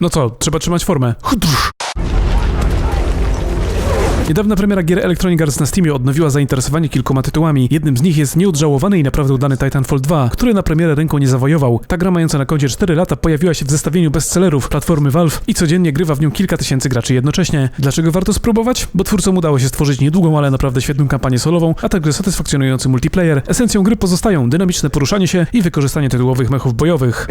No co, trzeba trzymać formę. Niedawna premiera gier Electronic Arts na Steamie odnowiła zainteresowanie kilkoma tytułami. Jednym z nich jest nieodżałowany i naprawdę udany Titanfall 2, który na premierę rynku nie zawojował. Ta gra mająca na koncie 4 lata pojawiła się w zestawieniu bestsellerów platformy Valve i codziennie grywa w nią kilka tysięcy graczy jednocześnie. Dlaczego warto spróbować? Bo twórcom udało się stworzyć niedługą, ale naprawdę świetną kampanię solową, a także satysfakcjonujący multiplayer. Esencją gry pozostają dynamiczne poruszanie się i wykorzystanie tytułowych mechów bojowych.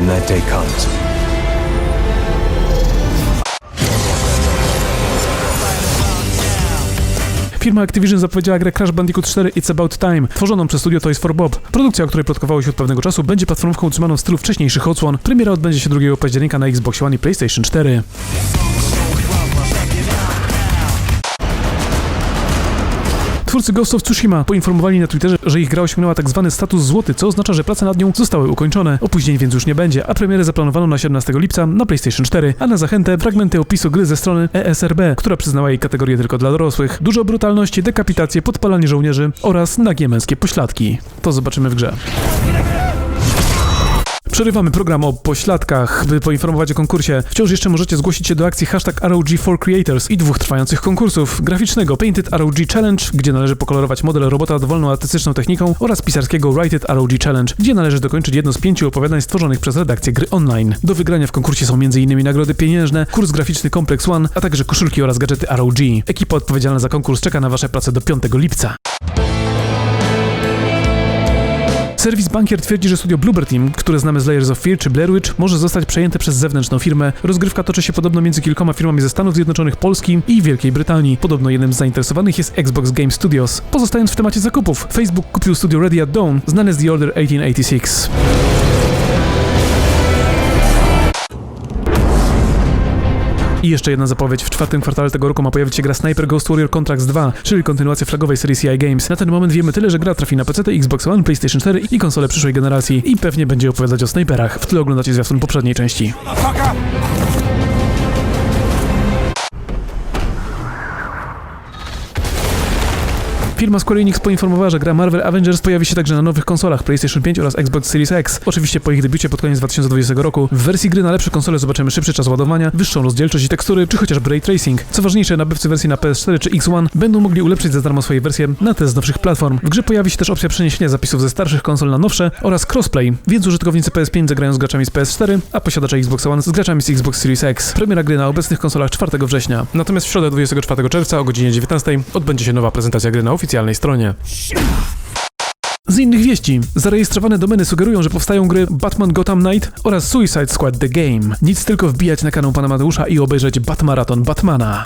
Firma Activision zapowiedziała grę Crash Bandicoot 4 It's About Time, tworzoną przez studio Toys for Bob. Produkcja, o której plotkowało się od pewnego czasu, będzie platformką utrzymaną w stylu wcześniejszych odsłon. Premiera odbędzie się 2 października na Xbox One i PlayStation 4. Twórcy Ghost of Tsushima poinformowali na Twitterze, że ich gra osiągnęła tak zwany status złoty, co oznacza, że prace nad nią zostały ukończone. Opóźnień więc już nie będzie, a premierę zaplanowano na 17 lipca na PlayStation 4, a na zachętę fragmenty opisu gry ze strony ESRB, która przyznała jej kategorię tylko dla dorosłych. Dużo brutalności, dekapitacje, podpalanie żołnierzy oraz nagie męskie pośladki. To zobaczymy w grze. Przerywamy program o pośladkach, by poinformować o konkursie. Wciąż jeszcze możecie zgłosić się do akcji hashtag ROG4Creators i dwóch trwających konkursów. Graficznego Painted ROG Challenge, gdzie należy pokolorować model robota dowolną artystyczną techniką oraz pisarskiego Write It ROG Challenge, gdzie należy dokończyć jedno z pięciu opowiadań stworzonych przez redakcję gry online. Do wygrania w konkursie są m.in. nagrody pieniężne, kurs graficzny Complex One, a także koszulki oraz gadżety ROG. Ekipa odpowiedzialna za konkurs czeka na Wasze prace do 5 lipca. Serwis Bankier twierdzi, że studio Bloober Team, które znamy z Layers of Fear czy Blair Witch, może zostać przejęte przez zewnętrzną firmę. Rozgrywka toczy się podobno między kilkoma firmami ze Stanów Zjednoczonych, Polski i Wielkiej Brytanii. Podobno jednym z zainteresowanych jest Xbox Game Studios. Pozostając w temacie zakupów, Facebook kupił studio Ready at Dawn, znane z The Order 1886. I jeszcze jedna zapowiedź. W czwartym kwartale tego roku ma pojawić się gra Sniper Ghost Warrior Contracts 2, czyli kontynuacja flagowej serii CI Games. Na ten moment wiemy tyle, że gra trafi na PC, Xbox One, PlayStation 4 i konsole przyszłej generacji i pewnie będzie opowiadać o snajperach. W tle oglądacie zwiastun poprzedniej części. Firma Square Enix poinformowała, że gra Marvel Avengers pojawi się także na nowych konsolach PlayStation 5 oraz Xbox Series X. Oczywiście po ich debiucie pod koniec 2020 roku. W wersji gry na lepsze konsole zobaczymy szybszy czas ładowania, wyższą rozdzielczość i tekstury, czy chociażby ray tracing. Co ważniejsze, nabywcy wersji na PS4 czy X1 będą mogli ulepszyć za darmo swoje wersje na te z nowszych platform. W grze pojawi się też opcja przeniesienia zapisów ze starszych konsol na nowsze oraz crossplay, więc użytkownicy PS5 zagrają z graczami z PS4, a posiadacze Xbox One z graczami z Xbox Series X. Premiera gry na obecnych konsolach 4 września. Natomiast w środę 24 czerwca o godzinie 19 odbędzie się nowa prezentacja gry na oficjalnej stronie. Z innych wieści, zarejestrowane domeny sugerują, że powstają gry Batman Gotham Knight oraz Suicide Squad The Game. Nic tylko wbijać na kanał pana Mateusza i obejrzeć Batmaraton Batmana.